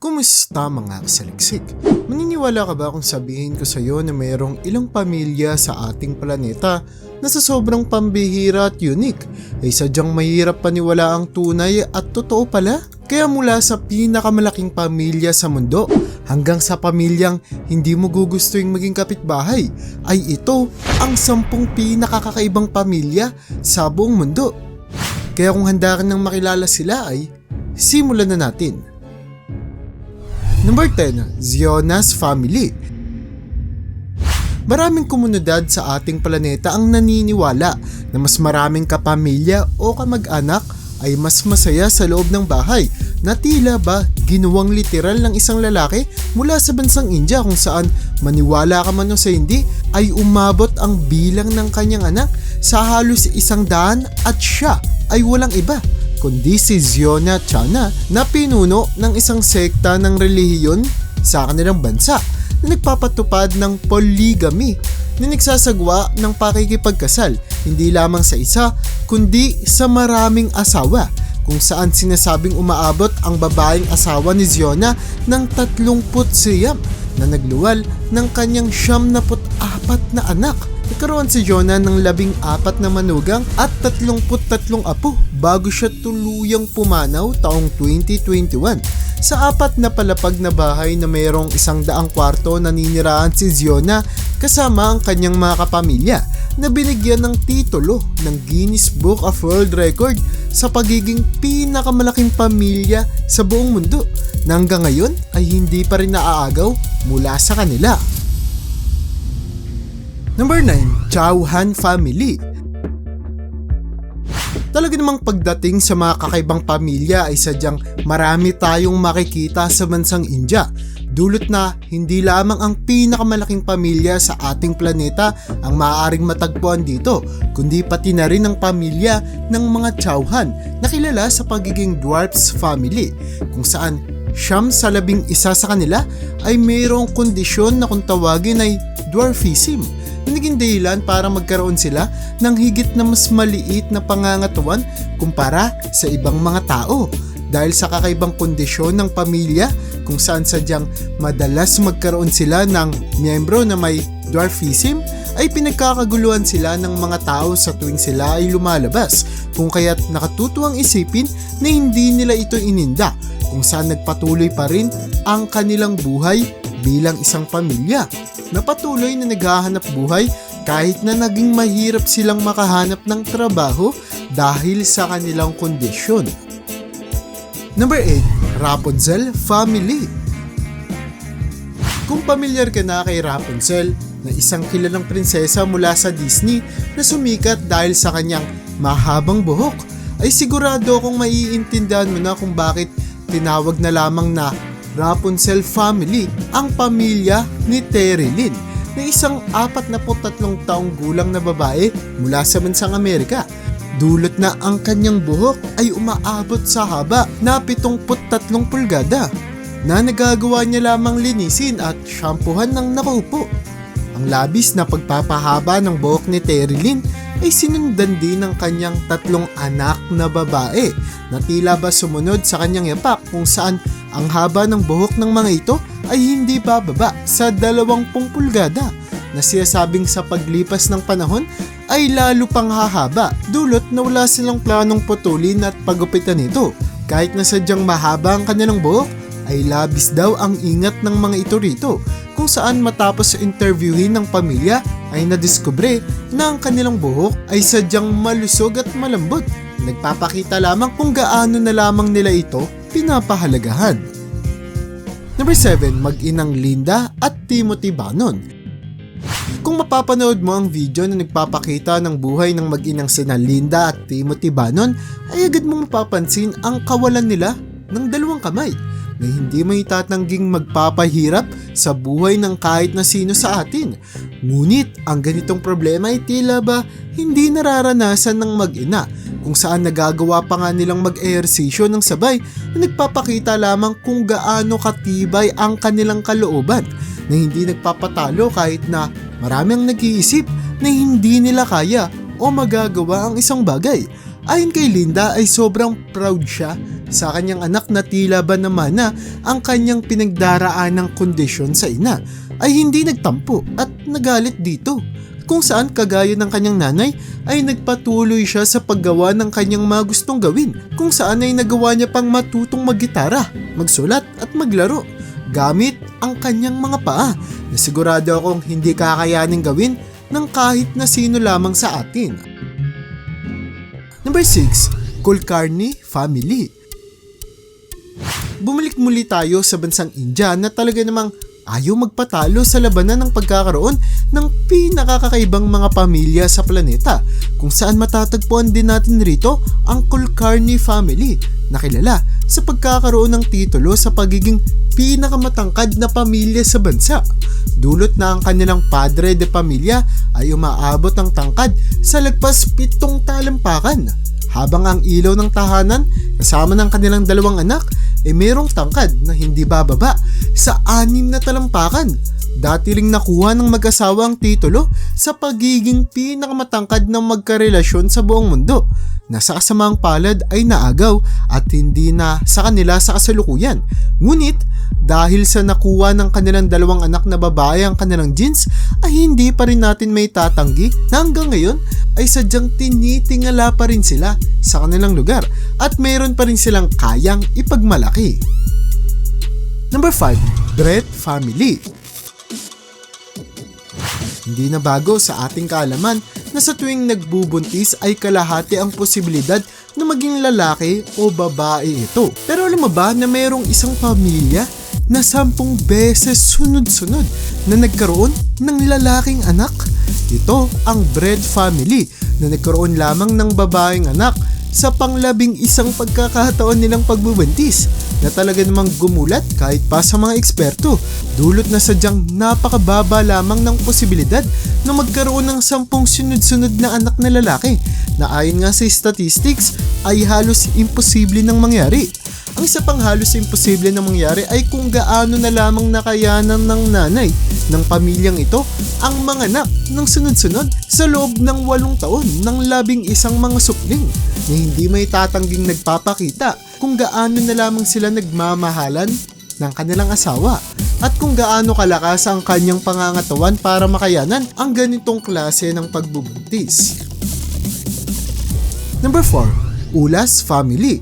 Kumusta mga kasaliksik? Maniniwala ka ba kung sabihin ko sa iyo na mayroong ilang pamilya sa ating planeta na sa sobrang pambihira at unique ay sadyang mahirap paniwala ang tunay at totoo pala? Kaya mula sa pinakamalaking pamilya sa mundo hanggang sa pamilyang hindi mo gugustuhin maging kapitbahay ay ito ang sampung pinakakakaibang pamilya sa buong mundo. Kaya kung handa ka nang makilala sila ay simulan na natin. Number 10, Zionas Family. Maraming komunidad sa ating planeta ang naniniwala na mas maraming kapamilya o kamag-anak ay mas masaya sa loob ng bahay na tila ba ginuwang literal ng isang lalaki mula sa bansang India kung saan maniwala ka man o sa hindi ay umabot ang bilang ng kanyang anak sa halos isang daan at siya ay walang iba kundi si Ziona Chana na pinuno ng isang sekta ng relihiyon sa kanilang bansa na nagpapatupad ng polygamy na nagsasagwa ng pakikipagkasal hindi lamang sa isa kundi sa maraming asawa kung saan sinasabing umaabot ang babaeng asawa ni Ziona ng 30 siyam na nagluwal ng kanyang siyam na apat na anak. Nagkaroon si Jonah ng labing apat na manugang at 33 apo bago siya tuluyang pumanaw taong 2021 sa apat na palapag na bahay na mayroong isang daang kwarto na ninirahan si Ziona kasama ang kanyang mga kapamilya na binigyan ng titulo ng Guinness Book of World Record sa pagiging pinakamalaking pamilya sa buong mundo na hanggang ngayon ay hindi pa rin naaagaw mula sa kanila. Number 9, Chauhan Family. Talaga namang pagdating sa mga kakaibang pamilya ay sadyang marami tayong makikita sa bansang India. Dulot na hindi lamang ang pinakamalaking pamilya sa ating planeta ang maaaring matagpuan dito, kundi pati na rin ang pamilya ng mga Chauhan na kilala sa pagiging Dwarfs family, kung saan siyam sa labing isa sa kanila ay mayroong kondisyon na kung tawagin ay dwarfism naging dahilan para magkaroon sila ng higit na mas maliit na pangangatuan kumpara sa ibang mga tao. Dahil sa kakaibang kondisyon ng pamilya kung saan sadyang madalas magkaroon sila ng miyembro na may dwarfism ay pinagkakaguluhan sila ng mga tao sa tuwing sila ay lumalabas. Kung kaya't nakatutuwang isipin na hindi nila ito ininda kung saan nagpatuloy pa rin ang kanilang buhay bilang isang pamilya na patuloy na naghahanap buhay kahit na naging mahirap silang makahanap ng trabaho dahil sa kanilang kondisyon. Number 8, Rapunzel Family. Kung pamilyar ka na kay Rapunzel, na isang kilalang prinsesa mula sa Disney na sumikat dahil sa kanyang mahabang buhok, ay sigurado kung maiintindihan mo na kung bakit tinawag na lamang na Rapunzel family ang pamilya ni Terry Lynn na isang 43 taong gulang na babae mula sa bansang Amerika. Dulot na ang kanyang buhok ay umaabot sa haba na 73 pulgada na nagagawa niya lamang linisin at shampoohan ng nakaupo. Ang labis na pagpapahaba ng buhok ni Terry Lynn ay sinundan din ng kanyang tatlong anak na babae na tila ba sumunod sa kanyang yapak kung saan ang haba ng buhok ng mga ito ay hindi bababa sa 20 pulgada na siyasabing sa paglipas ng panahon ay lalo pang hahaba dulot na wala silang planong putulin at pagupitan ito kahit na sadyang mahaba ang kanilang buhok ay labis daw ang ingat ng mga ito rito kung saan matapos interviewin ng pamilya ay nadiskubre na ang kanilang buhok ay sadyang malusog at malambot. Nagpapakita lamang kung gaano na lamang nila ito pinapahalagahan. Number 7, mag-inang Linda at Timothy Bannon. Kung mapapanood mo ang video na nagpapakita ng buhay ng mag-inang sina Linda at Timothy Bannon, ay agad mong mapapansin ang kawalan nila ng dalawang kamay na hindi may tatangging magpapahirap sa buhay ng kahit na sino sa atin. Ngunit ang ganitong problema ay tila ba hindi nararanasan ng mag-ina kung saan nagagawa pa nga nilang mag-ehersisyo ng sabay na nagpapakita lamang kung gaano katibay ang kanilang kalooban na hindi nagpapatalo kahit na marami ang nag-iisip na hindi nila kaya o magagawa ang isang bagay. Ayon kay Linda ay sobrang proud siya sa kanyang anak na tila ba naman na ang kanyang pinagdaraan ng kondisyon sa ina ay hindi nagtampo at nagalit dito kung saan kagaya ng kanyang nanay ay nagpatuloy siya sa paggawa ng kanyang mga gustong gawin kung saan ay nagawa niya pang matutong maggitara, magsulat at maglaro gamit ang kanyang mga paa na sigurado akong hindi kakayaning gawin ng kahit na sino lamang sa atin. Number 6. Kulkarni Family Bumalik muli tayo sa bansang India na talaga namang ayaw magpatalo sa labanan ng pagkakaroon ng pinakakakaibang mga pamilya sa planeta kung saan matatagpuan din natin rito ang Kulkarni family na kilala sa pagkakaroon ng titulo sa pagiging pinakamatangkad na pamilya sa bansa. Dulot na ang kanilang padre de pamilya ay umaabot ng tangkad sa lagpas pitong talampakan habang ang ilaw ng tahanan kasama ng kanilang dalawang anak ay merong tangkad na hindi bababa sa anim na talampakan. Dati ring nakuha ng mag-asawa ang titulo sa pagiging pinakamatangkad ng magkarelasyon sa buong mundo na sa kasamang palad ay naagaw at hindi na sa kanila sa kasalukuyan. Ngunit dahil sa nakuha ng kanilang dalawang anak na babae ang kanilang genes ay hindi pa rin natin may tatanggi na hanggang ngayon ay sadyang tinitingala pa rin sila sa kanilang lugar at mayroon pa rin silang kayang ipagmalaki. Number 5. Brett Family Hindi na bago sa ating kaalaman na sa tuwing nagbubuntis ay kalahati ang posibilidad na maging lalaki o babae ito. Pero alam mo ba na mayroong isang pamilya na sampung beses sunod-sunod na nagkaroon ng lalaking anak? Ito ang Bread Family na nagkaroon lamang ng babaeng anak sa panglabing isang pagkakataon nilang pagbubuntis na talaga namang gumulat kahit pa sa mga eksperto. Dulot na sadyang napakababa lamang ng posibilidad na magkaroon ng sampung sunod-sunod na anak na lalaki na ayon nga sa statistics ay halos imposible nang mangyari. Ang isa pang halos imposible na mangyari ay kung gaano na lamang nakayanan ng nanay ng pamilyang ito ang mga anak ng sunod-sunod sa loob ng walong taon ng labing isang mga supling na hindi may tatangging nagpapakita kung gaano na lamang sila nagmamahalan ng kanilang asawa at kung gaano kalakas ang kanyang pangangatawan para makayanan ang ganitong klase ng pagbubuntis. Number 4. Ulas Family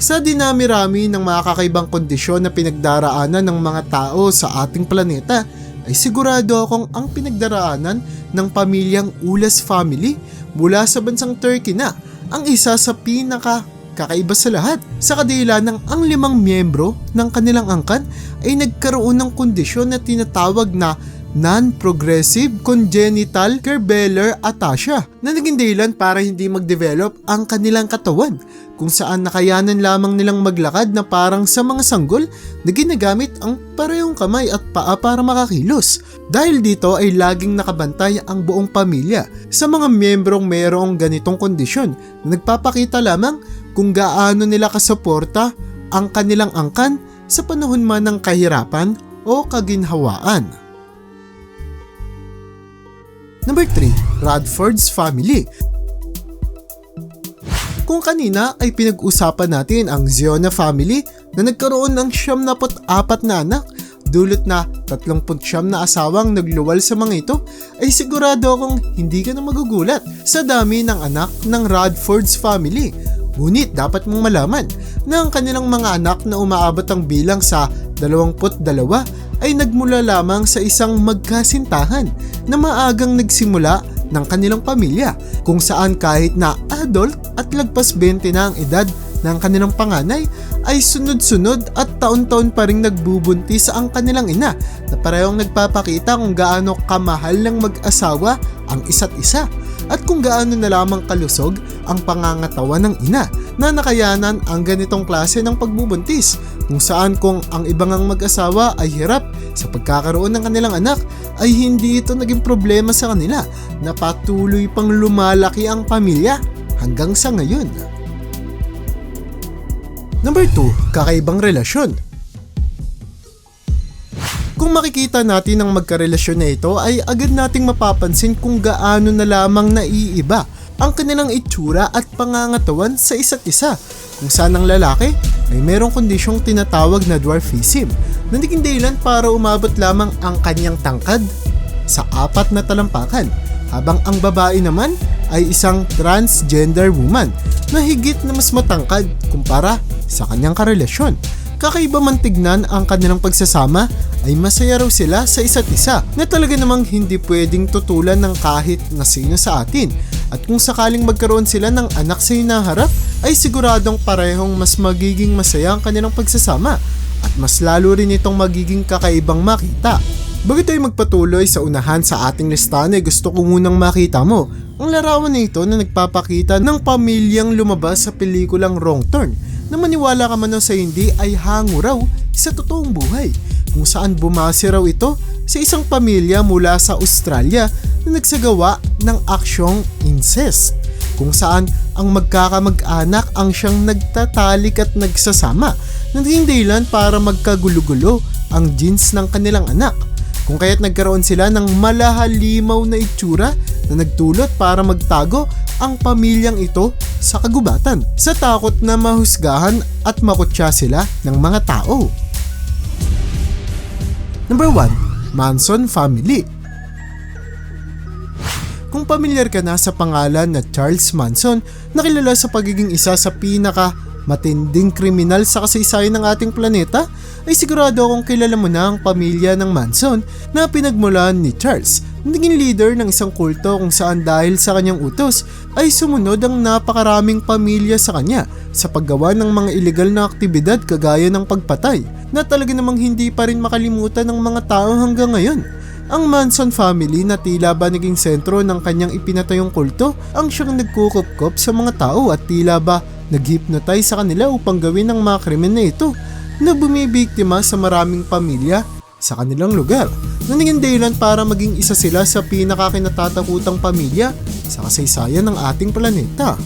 sa dinami-rami ng mga kakaibang kondisyon na pinagdaraanan ng mga tao sa ating planeta, ay sigurado akong ang pinagdaraanan ng pamilyang Ulas family mula sa bansang Turkey na ang isa sa pinaka kakaiba sa lahat. Sa kadila ng ang limang miyembro ng kanilang angkan ay nagkaroon ng kondisyon na tinatawag na non-progressive congenital cerebellar ataxia na naging dahilan para hindi mag-develop ang kanilang katawan kung saan nakayanan lamang nilang maglakad na parang sa mga sanggol na ginagamit ang parehong kamay at paa para makakilos. Dahil dito ay laging nakabantay ang buong pamilya sa mga miyembrong mayroong ganitong kondisyon na nagpapakita lamang kung gaano nila kasuporta ang kanilang angkan sa panahon man ng kahirapan o kaginhawaan. Number 3, Radford's Family. Kung kanina ay pinag-usapan natin ang Ziona family na nagkaroon ng 74 na anak, dulot na 30 na asawang nagluwal sa mga ito, ay sigurado akong hindi ka na magugulat sa dami ng anak ng Radford's family. Ngunit dapat mong malaman na ang kanilang mga anak na umaabot ang bilang sa 22 ay nagmula lamang sa isang magkasintahan na maagang nagsimula ng kanilang pamilya kung saan kahit na adult at lagpas 20 na ang edad ng kanilang panganay ay sunod-sunod at taon-taon pa rin nagbubuntis ang kanilang ina na parehong nagpapakita kung gaano kamahal ng mag-asawa ang isa't isa at kung gaano na lamang kalusog ang pangangatawan ng ina na nakayanan ang ganitong klase ng pagbubuntis kung saan kung ang ibang ang mag-asawa ay hirap sa pagkakaroon ng kanilang anak ay hindi ito naging problema sa kanila na patuloy pang lumalaki ang pamilya hanggang sa ngayon. Number 2, kakaibang relasyon. Kung makikita natin ang magkarelasyon na ito ay agad nating mapapansin kung gaano na lamang naiiba ang kanilang itsura at pangangatawan sa isa't isa kung saan ang lalaki ay merong kondisyong tinatawag na dwarfism na naging dahilan para umabot lamang ang kanyang tangkad sa apat na talampakan habang ang babae naman ay isang transgender woman na higit na mas matangkad kumpara sa kanyang karelasyon. Kakaiba man tignan ang kanilang pagsasama ay masaya raw sila sa isa't isa na talaga namang hindi pwedeng tutulan ng kahit na sino sa atin. At kung sakaling magkaroon sila ng anak sa hinaharap ay siguradong parehong mas magiging masaya ang kanilang pagsasama. At mas lalo rin itong magiging kakaibang makita. Bago tayo magpatuloy sa unahan sa ating listahan ay gusto ko munang makita mo ang larawan na ito na nagpapakita ng pamilyang lumabas sa pelikulang Wrong Turn. Na maniwala ka man o sa hindi ay hango raw sa totoong buhay kung saan bumase raw ito sa isang pamilya mula sa Australia na nagsagawa ng aksyong incest kung saan ang magkakamag-anak ang siyang nagtatalik at nagsasama na naging dahilan para magkagulo-gulo ang genes ng kanilang anak kung kaya't nagkaroon sila ng malahalimaw na itsura na nagtulot para magtago ang pamilyang ito sa kagubatan sa takot na mahusgahan at makutya sila ng mga tao. Number 1. Manson Family Kung pamilyar ka na sa pangalan na Charles Manson, nakilala sa pagiging isa sa pinaka matinding kriminal sa kasaysayan ng ating planeta, ay sigurado akong kilala mo na ang pamilya ng Manson na pinagmulan ni Charles. Naging leader ng isang kulto kung saan dahil sa kanyang utos ay sumunod ang napakaraming pamilya sa kanya sa paggawa ng mga ilegal na aktibidad kagaya ng pagpatay na talaga namang hindi pa rin makalimutan ng mga tao hanggang ngayon. Ang Manson family na tila ba naging sentro ng kanyang ipinatayong kulto ang siyang nagkukupkop sa mga tao at tila ba nag-hypnotize sa kanila upang gawin ang mga krimen na ito na bumibiktima sa maraming pamilya sa kanilang lugar na naging para maging isa sila sa pinakakinatatakutang pamilya sa kasaysayan ng ating planeta.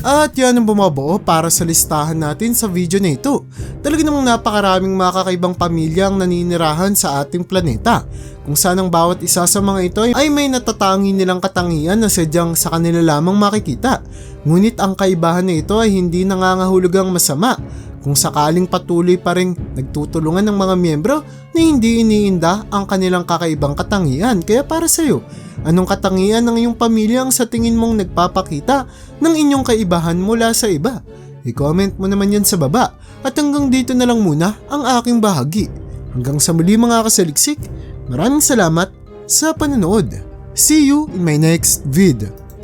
At yan ang bumabuo para sa listahan natin sa video na ito. Talaga namang napakaraming mga kakaibang pamilya ang naninirahan sa ating planeta. Kung saan ang bawat isa sa mga ito ay may natatangi nilang katangian na sadyang sa kanila lamang makikita. Ngunit ang kaibahan na ito ay hindi nangangahulugang masama kung sakaling patuloy pa rin nagtutulungan ng mga miyembro na hindi iniinda ang kanilang kakaibang katangian. Kaya para sa'yo, anong katangian ng iyong pamilya ang sa tingin mong nagpapakita ng inyong kaibahan mula sa iba? I-comment mo naman yan sa baba. At hanggang dito na lang muna ang aking bahagi. Hanggang sa muli mga kasaliksik, maraming salamat sa panonood. See you in my next vid.